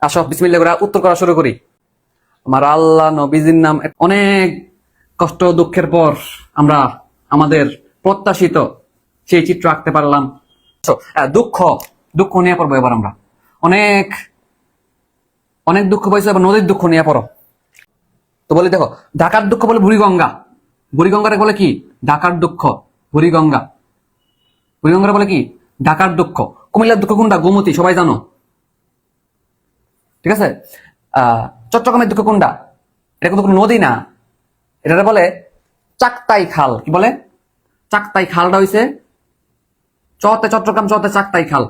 আসো বিসমিল্লা করে উত্তর করা শুরু করি। আমার আল্লাহ নবীজির নাম অনেক কষ্ট দুঃখের পর আমরা আমাদের প্রত্যাশিত সেই চিত্র আঁকতে পারলাম। দুঃখ দুঃখ নিয়ে পড়ব এবার আমরা। অনেক অনেক দুঃখ পাইছে, এবার নদীর দুঃখ নিয়ে পড়ো। তো বলি দেখো, ঢাকার দুঃখ বলে বুড়িগঙ্গা। বুড়িগঙ্গারে বলে কি? ঢাকার দুঃখ, বুড়িগঙ্গা। বুড়িগঙ্গারে বলে কি? ঢাকার দুঃখ। কুমিল্লার দুঃখ কোনটা? গোমতী, সবাই জানো। ঠিক আছে? চট্টগ্রামের দুঃখ কোনটা এটা কিন্তু কোনো নদী না। এটা বলে চাকতাই খাল। কি বলে? চাকতাই খালটা হইছে চতে চট্টগ্রাম, চতে চাকতাই খাল।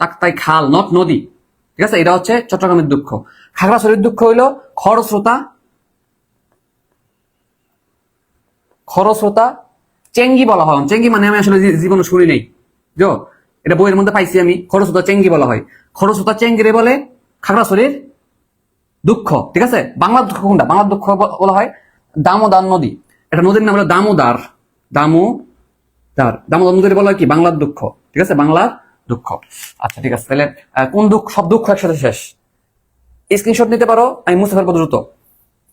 চাকতাই খাল নট নদী। ঠিক আছে? এটা হচ্ছে চট্টগ্রামের দুঃখ। খাগড়াছড়ির দুঃখ হইল খরস্রোতা খরস্রোতা, চেঙ্গি বলা হয়। চেঙ্গি মানে আমি আসলে জীবনে শুনি নেই। এটা বইয়ের মধ্যে পাইছি আমি। খরস্রোতা, চেঙ্গি বলা হয়। খরস্রোতা, চেঙ্গিরে বলে খাগড়াছড়ির দুঃখ, ঠিক আছে? বাংলার দুঃখ কোনটা? বাংলার দুঃখ বলা হয় দামোদার নদী। এটা নদীর নাম হলো দামোদার। দামোদার। নদীর বলা হয় কি? বাংলার দুঃখ, ঠিক আছে? বাংলার দুঃখ। আচ্ছা ঠিক আছে, তাহলে কোন দুঃখ, সব দুঃখ একসাথে শেষ? স্ক্রিনশট নিতে পারো, আমি মুছে ফেলব দ্রুত।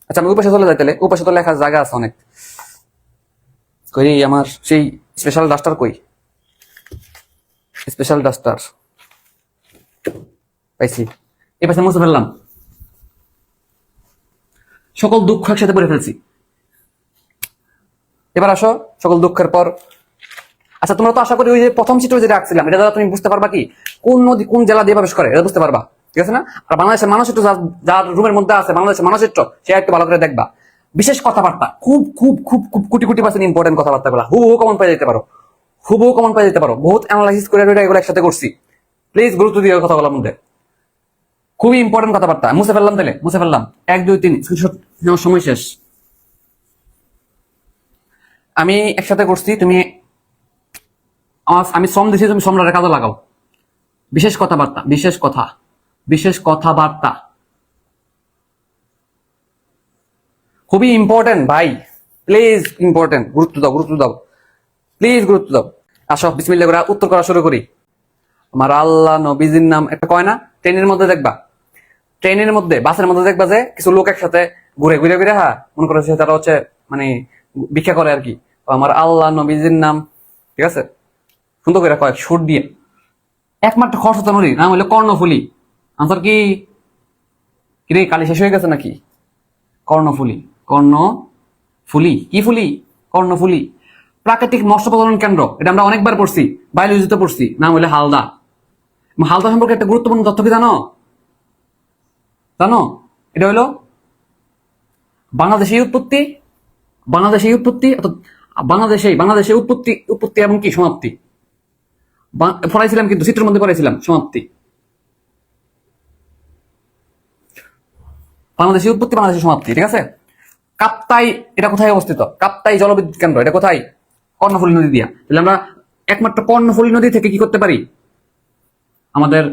আচ্ছা আমি উপাসে চলে যাই তাহলে। উপাসে তো লেখার জায়গা আছে অনেক। কই আমার সেই স্পেশাল ডাস্টার কই? স্পেশাল ডাস্টার পাইছি। এই পাশে মুছে ফেললাম। সকল দুঃখ একসাথে পড়ে ফেলছি। এবার আসো, সকল দুঃখের পর। আচ্ছা তোমরা তো আশা করি ওই যে প্রথম চিত্র যেটা আঁকছিলাম এটা দ্বারা তুমি বুঝতে পারবা কি? কোন নদী কোন জেলা দিয়ে প্রবেশ করে, এটা বুঝতে পারবা। ঠিক আছে না? আর বাংলাদেশের মানচিত্র যার রুমের মধ্যে আছে, বাংলাদেশের মানচিত্র সে একটু ভালো করে দেখবা। বিশেষ কথাবার্তা, খুব খুব খুব খুব কোটি কোটি পার্সেন্ট ইম্পর্টেন্ট কথাবার্তা গুলা হুবহু কমন পেয়ে যেতে পারো। হুবহু কমন পেয়ে যেতে পারো। বহুত অ্যানালাইসিস করে এগুলো একসাথে করছি। প্লিজ গুরুত্ব দিয়ে কথাগুলোর মধ্যে। খুবই ইম্পর্টেন্ট কথাবার্তা। মুছে ফেললাম তাহলে? মুছে ফেললাম। এক, দুই, তিন। সময় শেষ। আমি একসাথে করছি, তুমি আমি শ্রম দিছি, তুমি শ্রমটা কাজে লাগাও। বিশেষ কথাবার্তা, বিশেষ কথা। বিশেষ কথাবার্তা। খুবই ইম্পর্টেন্ট ভাই। প্লিজ ইম্পর্টেন্ট গুরুত্ব দাও গুরুত্ব দাও। প্লিজ গুরুত্ব দাও। আসো বিসমিল্লা করে উত্তর করা শুরু করি। আমার আল্লাহ নবীজির নাম একটা কয় না? ট্রেনের মধ্যে দেখবা। ট্রেনের মধ্যে, বাসের মধ্যে দেখবা যে কিছু লোক একসাথে ঘুরে ঘুরে ঘুরে হ্যাঁ মনে করে যে তারা হচ্ছে মানে ভিক্ষা করে আর কি আমার আল্লাহ নবীজির নাম, ঠিক আছে? সুন্দর করে কয়েক সুর দিয়ে। একমাত্র খরচ নদী নাম হলো কর্ণফুলি। আনসার কি? কিরে, কালি শেষ হয়ে গেছে নাকি? কর্ণফুলি। কর্ণফুলি? কি ফুলি? কর্ণফুলি। প্রাকৃতিক মৎস্য প্রজনন কেন্দ্র, এটা আমরা অনেকবার পড়ছি বায়োলজিতে পড়ছি, নাম হলো হালদা। হালদা সম্পর্কে একটা গুরুত্বপূর্ণ তথ্য কি জানো? জানো? এটা হলো বাংলাদেশের উৎপত্তি বাংলাদেশের উৎপত্তি, অর্থাৎ বাংলাদেশে, বাংলাদেশের উৎপত্তি উৎপত্তি এবং কি? সমাপ্তি। পড়াইছিলাম কিন্তু, চিত্রের মধ্যে পড়াইছিলাম, সমাপ্তি। বাংলাদেশের উৎপত্তি, বাংলাদেশের সমাপ্তি, ঠিক আছে? কাপ্তাই, এটা কোথায় অবস্থিত? কাপ্তাই জলবিদ্যুৎ কেন্দ্র, এটা কোথায়? কর্ণফুলী নদী দিয়া। তাহলে আমরা একমাত্র কর্ণফুলী নদী থেকে কি করতে পারি? আমাদের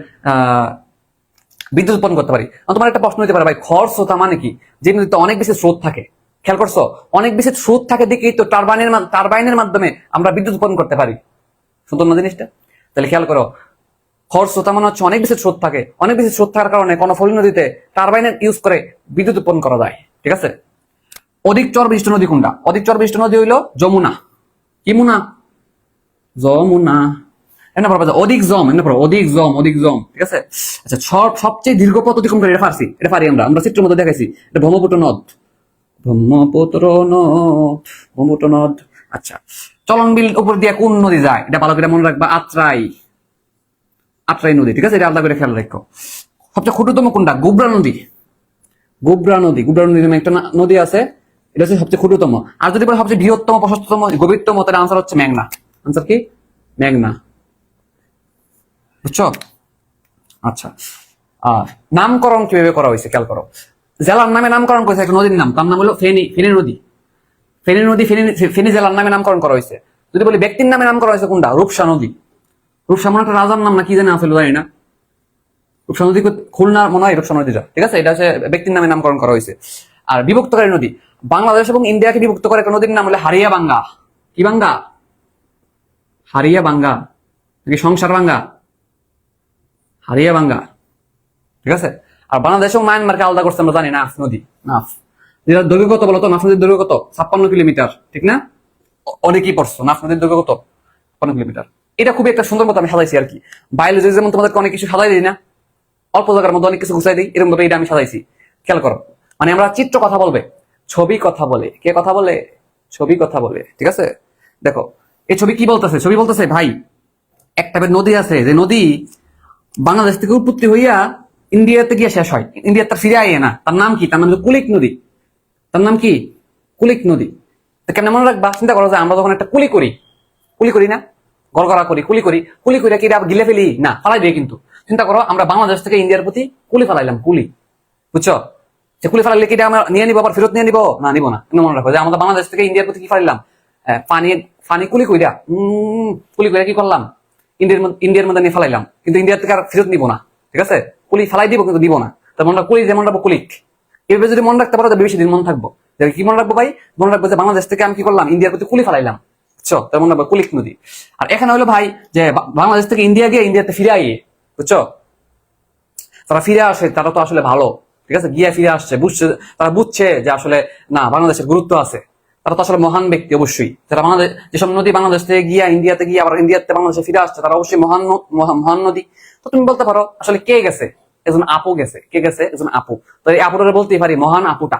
বিদ্যুৎ উৎপন্ন করতে পারি। আর তোমার একটা প্রশ্ন হতে পারে ভাই খর স্রোতা মানে কি? যে নদীতে অনেক বেশি স্রোত থাকে। খেয়াল করছ? অনেক বেশি স্রোত থাকে দেখেই তো টারবাইনের টারবাইনের মাধ্যমে আমরা বিদ্যুৎ উৎপন্ন করতে পারি। সুন্দর না জিনিসটা? তাহলে খেয়াল করো খর স্রোতা মানে হচ্ছে অনেক বেশি স্রোত থাকে। অনেক বেশি স্রোত থাকার কারণে কর্ণফুলী নদীতে টারবাইনের ইউজ করে বিদ্যুৎ উৎপন্ন করা যায়। ঠিক আছে? অধিক চর বিশিষ্ট নদী কোনটা? অধিক চর বিশিষ্ট নদী হইল যমুনা। কি মুনা? যমুনা। যে অধিক জম, এনে পড়ো, অধিক জম অধিক জম, ঠিক আছে? আচ্ছা সব, সবচেয়ে দীর্ঘ পথ অতিক্রম করে এটা পারছি এটা পারি আমরা আমরা চিত্রের মধ্যে দেখাইছি, এটা ব্রহ্মপুত্র নদ। ব্রহ্মপুত্র নদ ব্রহ্মপুত্র নদ আচ্ছা উপর দিয়ে কোন নদী যায়? এটা ভালো করে মনে রাখবা, আত্রাই আত্রাই নদী, ঠিক আছে? এটা আলাদা করে খেয়াল রাখো। সবচেয়ে ক্ষুদ্রতম কোনটা? গুবরা নদী। গোবরা নদী গোবরা নদী নামে একটা নদী আছে, এটা হচ্ছে সবচেয়ে ক্ষুদ্রতম। আর যদি বলে সবচেয়ে বৃহত্তম, প্রশস্ততম, গভীরতম, তাহলে আনসার হচ্ছে মেঘনা আনসার কি? মেঘনা বুঝছ? আচ্ছা। আর নামকরণ কীভাবে করা হয়েছে খেয়াল করো। জেলার নামে নামকরণ করেছে একটা নদীর নাম, তার নাম হলো ফেনী ফেনী নদী। ফেনী নদী, ফেনী ফেনী জেলার নামে নামকরণ করা হয়েছে। যদি বলি ব্যক্তির নামে নামকরণ হয়েছে কোনটা? রূপসা নদী। রূপসা মনে একটা রাজার নাম না, কি জানে আসলে জানি না। রূপসা নদী খুলনার মনে হয় রূপসা নদীটা। ঠিক আছে? এটা হচ্ছে ব্যক্তির নামে নামকরণ করা হয়েছে। আর বিভক্তকারী নদী। বাংলাদেশ এবং ইন্ডিয়াকে বিভক্ত করে একটা নদীর নাম হলো হারিয়া বাঙ্গা। কি বাঙ্গা? হারিয়া বাঙ্গা। নাকি সংসার বাঙ্গা? হারিয়া বাঙ্গা ঠিক আছে? আর বাংলাদেশ এবং মায়ানমারকে আলাদা করছে আমরা জানি নাফ নদী নাফ যেটা দৈর্ঘ্য কত বলতো নাফ নদীর দৈর্ঘ্য কত ছাপ্পান্ন কিলোমিটার, ঠিক না? অনেকেই পড়ছো নাফ নদীর দৈর্ঘ্য কত ছাপ্পান্ন কিলোমিটার। এটা খুবই একটা সুন্দর মতো আমি সাজাইছি আর কি। বায়োলজি যেমন তোমাদেরকে অনেক কিছু সাজাই দিই না, অল্প জায়গার মধ্যে অনেক কিছু গুছাই দিই এরকম ভাবে এটা আমি সাজাইছি। খেয়াল করো। মানে আমরা চিত্র কথা বলবে, ছবি কথা বলে। কে কথা বলে? ছবি কথা বলে, ঠিক আছে? দেখো, এই ছবি কি বলতেছে? ছবি বলতেছে, ভাই, একটা নদী আছে, যে নদী বাংলাদেশ থেকে উৎপত্তি হইয়া ইন্ডিয়াতে গিয়ে শেষ হয়। ইন্ডিয়া তার ফিরে আইয়ে না। তার নাম কি? তার নাম কুলিক নদী। তার নাম কি? কুলিক নদী। তো কেমন মনে রাখবা? চিন্তা করো যে আমরা যখন একটা কুলি করি কুলি করি না? গড়গড়া করি, কুলি করি। কুলি করে কি গিলে ফেলি? না, ফালাই দিয়ে কিন্তু। চিন্তা করো, আমরা বাংলাদেশ থেকে ইন্ডিয়ার প্রতি কুলি ফালাইলাম, কুলি। বুঝছ? যে কুলি ফালাইলে কি আমরা নিয়ে নিবো, আবার ফেরত নিয়ে নিবো? না নিবো না। কিন্তু মনে রাখো যে আমাদের বাংলাদেশ থেকে ইন্ডিয়ার প্রতি কি ফালাইলাম? পানি পানি কুলি কইরা। উম, কুলি কইরা কি করলাম? ইন্ডিয়ার ইন্ডিয়ার মধ্যে নিয়ে ফালাইলাম। কিন্তু ইন্ডিয়ার থেকে আর ফেরত নিবো না, ঠিক আছে? কুলি ফালাই দিব, কিন্তু দিব না। তো মনে কুলি যেমন রাখব কুলিক। এভাবে যদি মনে রাখতে পারো বেশি দিন মনে থাকব। কি মনে রাখব ভাই? মনে রাখব যে বাংলাদেশ থেকে আমি কি করলাম? ইন্ডিয়ার প্রতি কুলি ফালাইলাম। বুঝছ? তার মনে রাখব কুলিক নদী। আর এখানে হলো ভাই, যে বাংলাদেশ থেকে ইন্ডিয়া গিয়ে ইন্ডিয়াতে ফিরে আইয়ে, বুঝছ? তারা ফিরে আসে, তারা তো আসলে ভালো, ঠিক আছে? গিয়ে ফিরে আসছে, বুঝছে তারা বুঝছে যে আসলে না, বাংলাদেশের গুরুত্ব আছে। তারা তো আসলে মহান ব্যক্তি অবশ্যই। যারা বাংলাদেশ, যেসব নদী বাংলাদেশ থেকে গিয়া ইন্ডিয়াতে গিয়ে আবার ইন্ডিয়াতে বাংলাদেশে ফিরে আসছে, তারা অবশ্যই মহান মহান নদী। তো তুমি বলতে পারো, আসলে কে গেছে? একজন আপু গেছে। কে গেছে? একজন আপু। তো এই আপুটা বলতেই পারি, মহান আপুটা।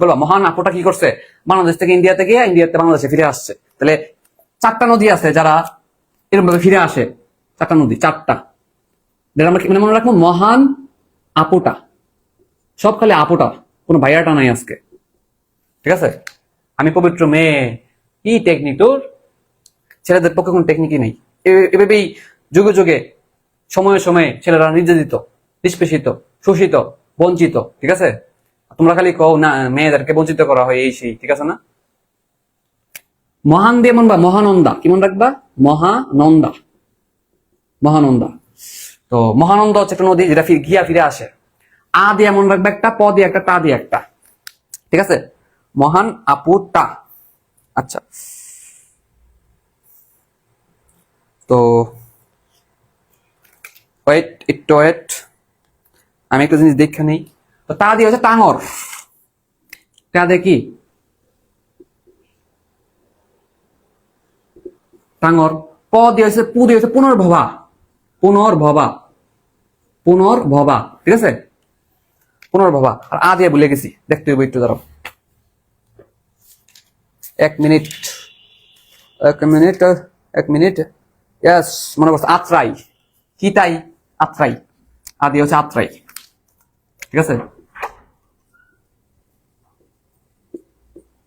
বলবা, মহান আপুটা কি করছে? বাংলাদেশ থেকে ইন্ডিয়াতে গিয়ে ইন্ডিয়াতে বাংলাদেশে ফিরে আসছে। তাহলে চারটা নদী আছে যারা এরকম ভাবে ফিরে আসে। চারটা নদী, চারটা। আমরা মানে মনে রাখব, মহান আপুটা। সব খালি আপুটা। কোনো ভাইয়াটা নাই আজকে। ঠিক আছে? আমি পবিত্র মেয়ে। কি টেকনিক তোর? ছেলেদের পক্ষে কোনো টেকনিকই নেই। এভাবেই যুগে যুগে, সময়ে সময়ে ছেলেরা নির্যাতিত, নিষ্পেষিত, শোষিত, বঞ্চিত, ঠিক আছে? তোমরা খালি কও না, মেয়েদেরকে বঞ্চিত করা হয় এই সেই, ঠিক আছে না? মহান দিয়ে মন বা মহানন্দা। কি মনে রাখবা? মহানন্দা। মহানন্দা। তো মহানন্দ হচ্ছে একটা নদী যেটা গিয়া ফিরে আসে। আ দিয়ে মনে রাখবে একটা, প দিয়ে একটা, তা দিয়ে একটা। ঠিক আছে? মহান আপু তা আচ্ছা। তো ওয়েট একটু ওয়েট আমি একটা জিনিস দেখে নেই। তো তা দিয়ে হচ্ছে টাঙর। তা কি? টাঙর। প দিয়ে হচ্ছে পু দিয়ে হচ্ছে পুনর্ভবা। পুনর্ভবা। পুনর্ভবা। ঠিক আছে? পুনর্ভবা। আর আ দিয়ে ভুলে গেছি। দেখতে হবে একটু দাঁড়াও। এক মিনিট এক মিনিট এক মিনিট। ইয়াস মনে করছে আত্রাই। কি তাই? আত্রাই। আদি হচ্ছে আত্রাই। ঠিক আছে?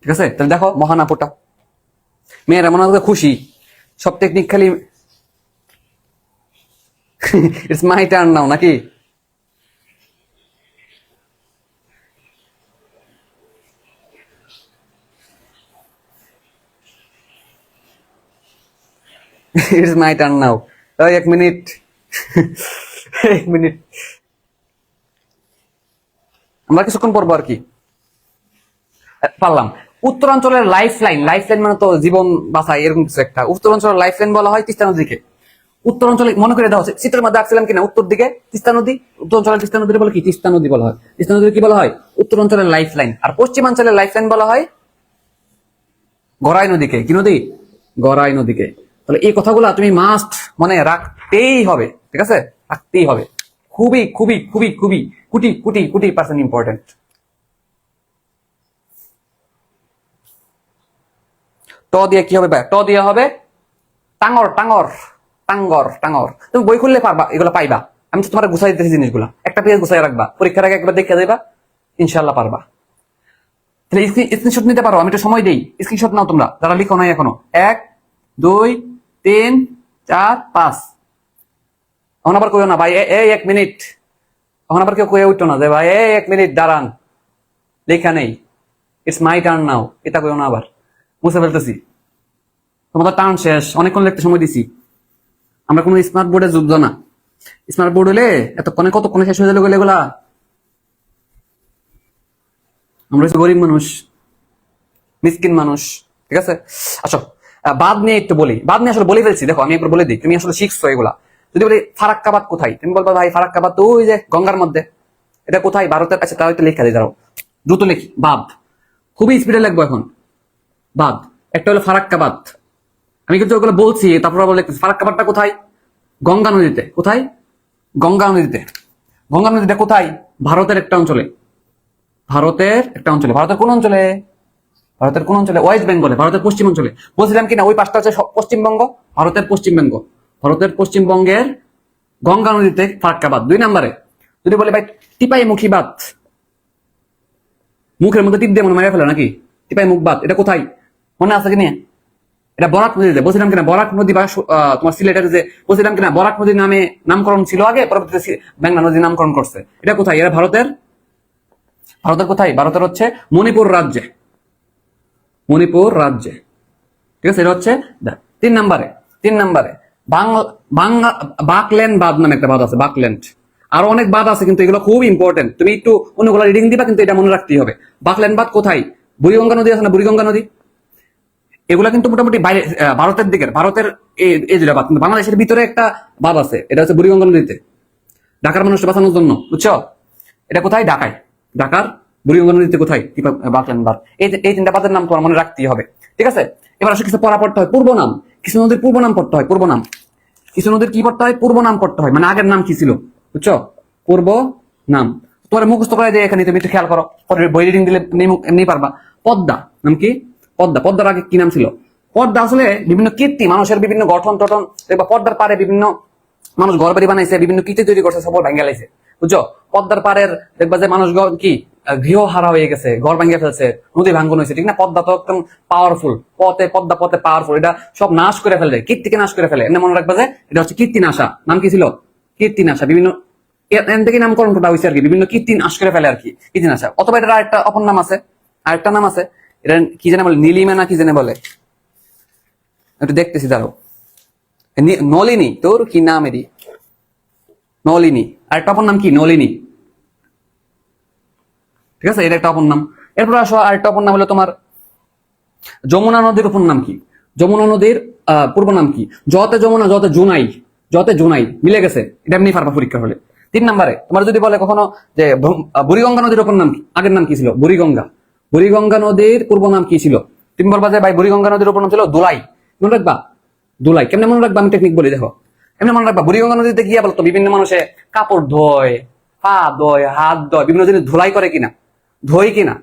ঠিক আছে? তাহলে দেখো, মহান আপুটা। মেয়েরা মনে হয় খুশি। সব টেকনিক খালি ইটস মাই টার্ন নাও নাকি? ইটস মাই টার্ন নাও ওই এক মিনিট এক মিনিট আমরা কিছুক্ষণ পড়ব আর কি? পারলাম। উত্তরাঞ্চলের লাইফ লাইন লাইফ লাইন মানে তো জীবন বাঁচায়, এরকম কিছু একটা। উত্তরাঞ্চলের লাইফ লাইন বলা হয় তিস্তা নদীকে। উত্তরাঞ্চলে মনে করে দেওয়া হচ্ছে চিত্রের মধ্যে আসছিলাম কিনা? উত্তর দিকে, তিস্তা নদী। উত্তরাঞ্চলের তিস্তা নদী বলে কি? তিস্তা নদী বলা হয়। তিস্তা নদী কি বলা হয়? উত্তরাঞ্চলের লাইফ লাইন আর পশ্চিমাঞ্চলের লাইফ লাইন বলা হয় গড়াই নদীকে। কি নদী? গড়াই নদীকে। তাহলে এই কথাগুলো তুমি মাস্ট মনে রাখতেই হবে, ঠিক আছে? রাখতেই হবে। খুবই খুবই খুবই খুবই কোটি কোটি কোটি পার্সেন্ট ইম্পর্টেন্ট ট দিয়ে কি হবে ভাই? ট দিয়ে হবে টাঙ্গর টাঙ্গর টাঙ্গর টাঙ্গর তুমি বই খুললে পারবা, এগুলো পাইবা। আমি তো তোমার গুছাই দিতেছি জিনিসগুলো। একটা পেজ গুছাই রাখবা। পরীক্ষার আগে একবার দেখে দেবা ইনশাল্লাহ পারবা। তাহলে স্ক্রিনশট নিতে পারো, আমি একটু সময় দেই। স্ক্রিনশট নাও তোমরা, যারা লিখো নাই এখনও। এক, দুই তিন চার পাঁচ। এখন আবার কইও না ভাই এই এক মিনিট। এখন আবার কেউ কয়ে উঠতো না যে ভাই এই এক মিনিট দাঁড়ান। লেখা নেই। ইটস মাই টার্ন নাও এটা কইও না আবার। মুছে ফেলতেছি। তোমাদের টার্ন শেষ। অনেকক্ষণ লিখতে সময় দিছি। আমরা কোনো স্মার্ট বোর্ডে যুদ্ধ না। স্মার্ট বোর্ড হলে এতক্ষণে কতক্ষণে শেষ হয়ে যাবে এগুলা? আমরা গরিব মানুষ। মিসকিন মানুষ। ঠিক আছে? আহ, বাদ নিয়ে একটু বলি। বাদ নিয়ে আসলে বলে ফেলছি। দেখো, আমি একবার বলে দিই। তুমি আসলে শিখছো এগুলা। যদি বলি, ফারাক্কাবাদ কোথায়? তুমি বলবা, ভাই, ফারাক্কাবাদ তো ওই যে গঙ্গার মধ্যে। এটা কোথায়? ভারতের কাছে তাহলে লেখা দিই দাঁড়াও। দ্রুত লিখি। বাদ। খুবই স্পিডে লিখব এখন। বাদ। একটা হলো ফারাক্কাবাদ। আমি কিন্তু ওগুলো বলছি, তারপর আবার লিখতেছি, ফারাক্কাবাদটা কোথায়? গঙ্গা নদীতে। কোথায়? গঙ্গা নদীতে। গঙ্গা নদীটা কোথায়? ভারতের একটা অঞ্চলে। ভারতের একটা অঞ্চলে। ভারতের কোন অঞ্চলে? ভারতের কোন অঞ্চলে, ওয়েস্ট বেঙ্গলে, ভারতের পশ্চিম অঞ্চলে। বলছিলাম কিনা ওই পাশটা হচ্ছে পশ্চিমবঙ্গ, ভারতের পশ্চিমবঙ্গ। ভারতের পশ্চিমবঙ্গের গঙ্গা নদীতে ফারাক্কাবাদ দুই নম্বরে। যদি বলে, ভাই টিপাই মুখী বাদ মুখের মধ্যে টিপ দিয়ে মনে মারা ফেলে নাকি? টিপাই মুখ বাদ এটা কোথায়? মনে আছে কি নিয়ে এটা বরাক নদীতে, বলছিলাম কিনা বরাক নদী বা তোমার সিলেটের যে, বলছিলাম কিনা বরাক নদীর নামে নামকরণ ছিল আগে, পরবর্তীতে মেঘনা নদী নামকরণ করছে। এটা কোথায়? এটা ভারতের? ভারতের কোথায়? ভারতের হচ্ছে মণিপুর রাজ্যে। মণিপুর রাজ্যে। ঠিক আছে, এটা হচ্ছে তিন নম্বরে তিন নম্বরে, বাংলা বাকল্যান্ড বাদ নামে একটা বাদ আছে, বাকল্যান্ড। আরও অনেক বাদ আছে, কিন্তু এগুলো খুব ইম্পর্টেন্ট তুমি একটু অন্যগুলো রিডিং দিবা, কিন্তু এটা মনে রাখতেই হবে। বাকল্যান্ড বাদ কোথায়? বুড়িগঙ্গা নদী আছে না বুড়িগঙ্গা নদী? এগুলা কিন্তু মোটামুটি বাইরে ভারতের দিকের, ভারতের এই- এই যেটা বাদ কিন্তু বাংলাদেশের ভিতরে একটা বাদ আছে, এটা হচ্ছে বুড়িগঙ্গা নদীতে। ঢাকার মানুষকে বাঁচানোর জন্য, বুঝছ? এটা কোথায়? ঢাকায়। ঢাকার বুড়িগঙ্গা নদীতে কোথায় এই তিনটা বাদের নাম তোমার মনে রাখতেই হবে। ঠিক আছে? এবার আসলে কিছু পড়া পড়তে হয়। পূর্ব নাম। কিছু নদীর পূর্ব নাম পড়তে হয়, পূর্ব নাম। কিছু নদীর কি পড়তে হয়? পূর্ব নাম পড়তে হয়। মানে আগের নাম কি ছিল? বুঝছ? পূর্ব নাম। তোমার মুখস্থ করে দিয়ে এখানে তুমি একটু খেয়াল করো। পরে বই রিডিং দিলে এমনি- পারবা। পদ্মা। নাম কি? পদ্মা। পদ্মার আগে কি নাম ছিল? পদ্মা আসলে বিভিন্ন কীর্তি, মানুষের বিভিন্ন গঠন, টঠন, দেখবা পদ্মার পারে বিভিন্ন মানুষ ঘর বাড়ি বানাইছে, বিভিন্ন কীর্তি তৈরি করছে সব ভেঙে লাইছে। বুঝছ? পদ্মার পাড়ের দেখবা যে মানুষ কি? গৃহ হারা হয়ে গেছে, ঘর ভাঙিয়ে ফেলছে, নদী ভাঙ্গন হয়েছে, ঠিক না? পদ্মা তো একদম পাওয়ারফুল পথে পদ্মা পথে পাওয়ারফুল এটা সব নাশ করে ফেলে, কীর্তিকে নাশ করে ফেলে। এমনি মনে রাখবা যে এটা হচ্ছে কীর্তি নাশা। নাম কি ছিল? কীর্তি নাশা। বিভিন্ন এ- এখান থেকে নামকরণ করা হয়েছে আর কি। বিভিন্ন করে ফেলে আর কি অথবা এটা আরেকটা অপর নাম আছে, আরেকটা নাম আছে, এটা কি জানে বলে? নীলিমা না কি জানে বলে? একটু দেখতেছি, দাঁড়াও। নি- নলিনী, তোর কি নাম এরি নলিনী। আর একটা অপর নাম কি? নলিনী। ঠিক আছে? এটা একটা অপর নাম। এরপর আসো আর একটা অপর নাম হলো তোমার যমুনা নদীর উপর নাম কি? যমুনা নদীর পূর্ব নাম কি? যতে যমুনা, যতে জুনাই যতে জুনাই মিলে গেছে। এটা এমনি পারবা পরীক্ষা হলে। তিন নম্বরে, তোমার যদি বলে কখনো যে বুড়িগঙ্গা নদীর উপর নাম কি? আগের নাম কি ছিল? বুড়িগঙ্গা। বুড়িগঙ্গা নদীর পূর্ব নাম কি ছিল? তুমি বলবা যে ভাই, বুড়িগঙ্গা নদীর উপর নাম ছিল দুলাই। মনে রাখবা? দুলাই। কেমনে মনে রাখবা? আমি টেকনিক বলি, দেখো। এমনি মনে রাখবা? বুড়িগঙ্গা নদীতে গিয়ে বলতো, বিভিন্ন মানুষে কাপড় ধোয়, পা ধোয়, হাত ধোয়, বিভিন্ন জিনিস ধুলাই করে কিনা। ধোয় কিনা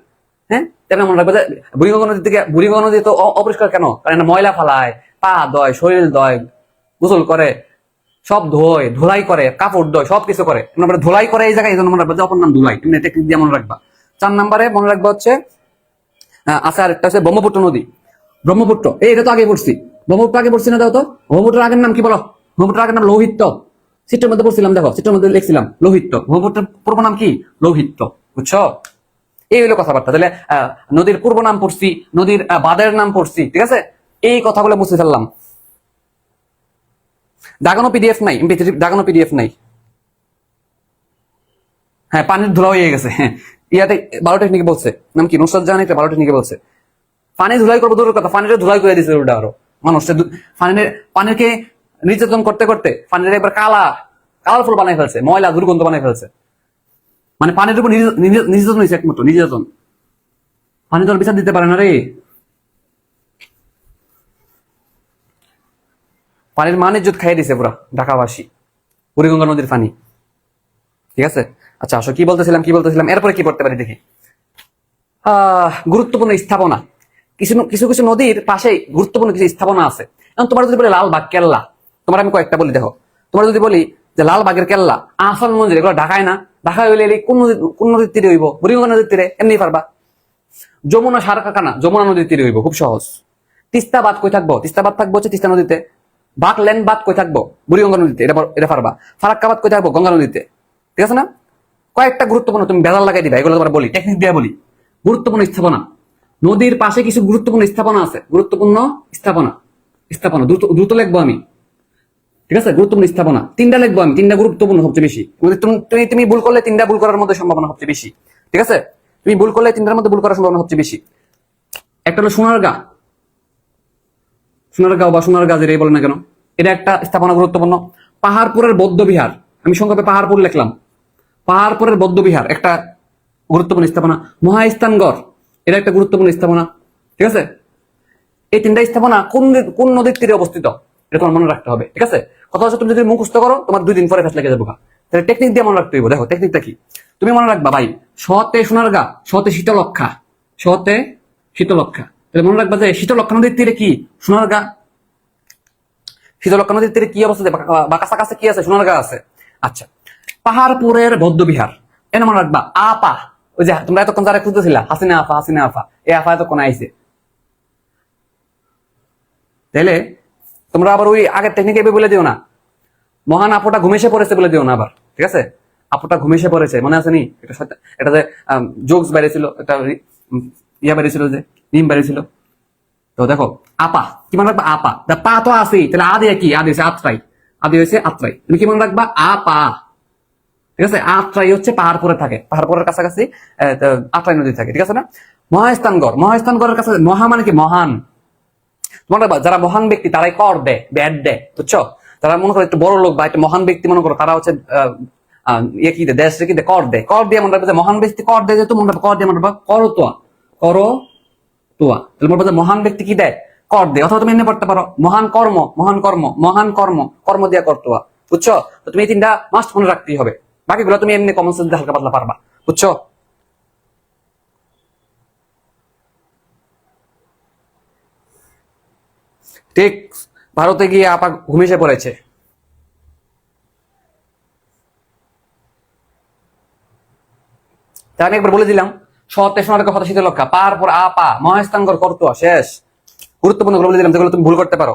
হ্যাঁ? তেমন মনে রাখবে বুড়িগঙ্গা নদী থেকে বুড়িগঙ্গা নদী তো অপরিষ্কার কেন? কারণ ময়লা ফালায় পা ধয় শরীর ধয় গোসল করে সব ধোয় ধুলাই করে কাপড় ধোয় সব কিছু করে আমরা ধুলাই করে এই জায়গায় এই জন্য মনে রাখবা যে অপর নাম ধুলাই। তুমি টেকনিক দিয়ে মনে রাখবা। চার নম্বরে মনে রাখবা হচ্ছে আহ, আছে আরেকটা হচ্ছে ব্রহ্মপুত্র নদী। ব্রহ্মপুত্র এই এটা তো আগে পড়ছি। ব্রহ্মপুত্র আগে পড়ছি না দাও তো? ব্রহ্মপুত্রের আগের নাম কি বলো? ব্রহ্মপুত্রের আগের নাম লৌহিত্য। সিটের মধ্যে পড়ছিলাম দেখো সিটের মধ্যে লিখছিলাম লৌহিত্য। ব্রহ্মপুত্রের পূর্ব নাম কি? লৌহিত্য। বুঝছ? এই হলো কথাবার্তা। তাহলে নদীর পূর্ব নাম পড়ছি, নদীর বাঁধের নাম পড়ছি, ঠিক আছে? এই কথাগুলো বুঝতে ফেললাম। দাগানো পিডিএফ নাই দাগানো পিডিএফ নাই। হ্যাঁ পানির ধুলা হয়ে গেছে। হ্যাঁ ইয়াতে বারো টেকনিকে বলছে। নাম কি? নুসরাত জাহান বারো টেকনিকে বলছে। পানি ধুলাই করব, দূরের কথা পানিটা ধুলাই করে দিছে ওটা আরও। মানুষ পানির পানিকে নির্যাতন করতে করতে পানির এবার কালা কালারফুল বানাই ফেলছে, ময়লা, দুর্গন্ধ বানাই ফেলছে। মানে পানির উপর নির্য- নির্য- নির্যাতন হয়েছে একমাত্র, নির্যাতন। পানি তো বিচার দিতে পারে না রে। পানির মান ইজ্জত খাইয়ে দিছে পুরা ঢাকাবাসী, বুড়িগঙ্গা নদীর পানি। ঠিক আছে? আচ্ছা আসো, কি বলতেছিলাম কি বলতেছিলাম? এরপরে কি করতে পারি দেখি। গুরুত্বপূর্ণ স্থাপনা। কিছু কিছু কিছু নদীর পাশেই গুরুত্বপূর্ণ কিছু স্থাপনা আছে। এখন তোমার যদি বলি লালবাগ, কেল্লা, তোমার আমি কয়েকটা বলি, দেখো। তোমার যদি বলি যে লালবাগের কেল্লা, আহসান মন্দির এগুলো ঢাকায় না। ঢাকায় হইলে কোন কোন নদীর তীরে হইব? বুড়িগঙ্গা নদীর তীরে, এমনি পারবা। যমুনা সারকাকানা যমুনা নদীর তীরে হইব, খুব সহজ। তিস্তা বাদ কই থাকব? তিস্তা বাদ থাকব হচ্ছে তিস্তা নদীতে। বাঘ ল্যান্ড বাদ কই থাকব? বুড়িগঙ্গা নদীতে, এটা এটা পারবা। ফারাক্কাবাদ কই থাকব? গঙ্গা নদীতে। ঠিক আছে না? কয়েকটা গুরুত্বপূর্ণ, তুমি বেজাল লাগাই দিবা, এগুলো তোমার বলি টেকনিক দিয়ে বলি। গুরুত্বপূর্ণ স্থাপনা। নদীর পাশে কিছু গুরুত্বপূর্ণ স্থাপনা আছে। গুরুত্বপূর্ণ স্থাপনা। স্থাপনা, দ্রুত দ্রুত লিখব আমি। ঠিক আছে? গুরুত্বপূর্ণ স্থাপনা। তিনটা লিখব আমি। তিনটা গুরুত্বপূর্ণ সবচেয়ে বেশি। তুমি- তুমি ভুল করলে তিনটা ভুল করার মধ্যে সম্ভাবনা সবচেয়ে বেশি। ঠিক আছে? তুমি ভুল করলে তিনটার মধ্যে ভুল করার সম্ভাবনা সবচেয়ে বেশি। একটা হলো সোনারগা সোনারগাঁও বা সোনারগাঁ যেটাই বলে না কেন, এটা একটা স্থাপনা গুরুত্বপূর্ণ। পাহাড়পুরের বৌদ্ধ বিহার। আমি সংক্ষেপে পাহাড়পুর লিখলাম। পাহাড় পরের বৌদ্ধবিহার একটা গুরুত্বপূর্ণ স্থাপনা। মহাস্থানগড়, এটা একটা গুরুত্বপূর্ণ স্থাপনা। ঠিক আছে? এই তিনটা স্থাপনা কোন কোন নদীর তীরে অবস্থিত? এটা তোমার মনে রাখতে হবে। ঠিক আছে? কথা হচ্ছে তুমি যদি মুখস্থ করো, তোমার দুই দিন পরে ফেস লেগে যাব গা। তাহলে টেকনিক দিয়ে মনে রাখতে হইব। দেখো টেকনিকটা কি? তুমি মনে রাখবা, ভাই সতে সোনারগা সতে শীতলক্ষা। সতে শীতলক্ষা। তাহলে মনে রাখবা যে শীতলক্ষা নদীর তীরে কি? সোনারগা শীতলক্ষা নদীর তীরে কি অবস্থা? বাকাসা কাছে কি আছে? সোনারগা আছে। আচ্ছা পাহাড়পুরের বৌদ্ধবিহার এনে মনে রাখবা আপা ওই যে, তোমরা এতক্ষণ যারা খুঁজতেছিলা, হাসিনা আফা হাসিনা আফা। এই আফা এতক্ষণ আইছে। তাইলে তোমরা আবার ওই আগের টেকনিক এভাবে বলে দিও না। মহান আপুটা ঘুমেসে পড়েছে বলে দিও না আবার ঠিক আছে? আপুটা ঘুমেসে পড়েছে মনে আছে নি? এটা যে জোকস বেড়েছিল এটা ইয়া বেড়েছিল যে নিম বেড়েছিল তো দেখো আপা কি মনে রাখবা আপা? দা পা তো আছেই তাহলে আদি কি? আদি হচ্ছে আত্রাই। আদি হয়েছে আত্রাই। তুমি কি মনে রাখবা? আপা। ঠিক আছে? আত্রাই হচ্ছে পাহাড়পুরে থাকে। পাহাড়পুরের কাছাকাছি আহ, তো আত্রাই নদী থাকে ঠিক আছে না? মহাস্থানগড় মহাস্থানগড়ের কাছে মহা মানে কি? মহান। মনে রাখবা, যারা মহান ব্যক্তি, তারাই কর দেয়, ব্যাট দেয়, বুঝছ? তারা মনে করো একটু বড় লোক বা একটা মহান ব্যক্তি মনে করো, তারা হচ্ছে ইয়ে কি দেশ কি কর দেয়। কর দিয়ে মনে রাখবে মহান ব্যক্তি কর দেয় যেহেতু, মনে রাখবে, কর দিয়ে মনে রাখবা, করো তোয়া করো তোয়া। তাহলে মনে রাখবে মহান ব্যক্তি কি দেয়? কর দেয়। অথবা তুমি এমনি পড়তে পারো, মহান কর্ম মহান কর্ম মহান কর্ম কর্ম দিয়া করতোয়া বুঝছ? তুমি এই তিনটা মাস্ট মনে রাখতেই হবে। বাকিগুলো তুমি এমনি কমন সেন্স হালকা পাতলা পারবা, বুঝছ? ঠিক ভারতে গিয়ে আপা ঘুমিয়ে পড়েছে। তা আমি একবার বলে দিলাম, সত্যি সোনার কথা শীতলক্ষা পার পর আপা মহেস্তাঙ্গর করতো শেষ। গুরুত্বপূর্ণ বলে দিলাম, যেগুলো তুমি ভুল করতে পারো।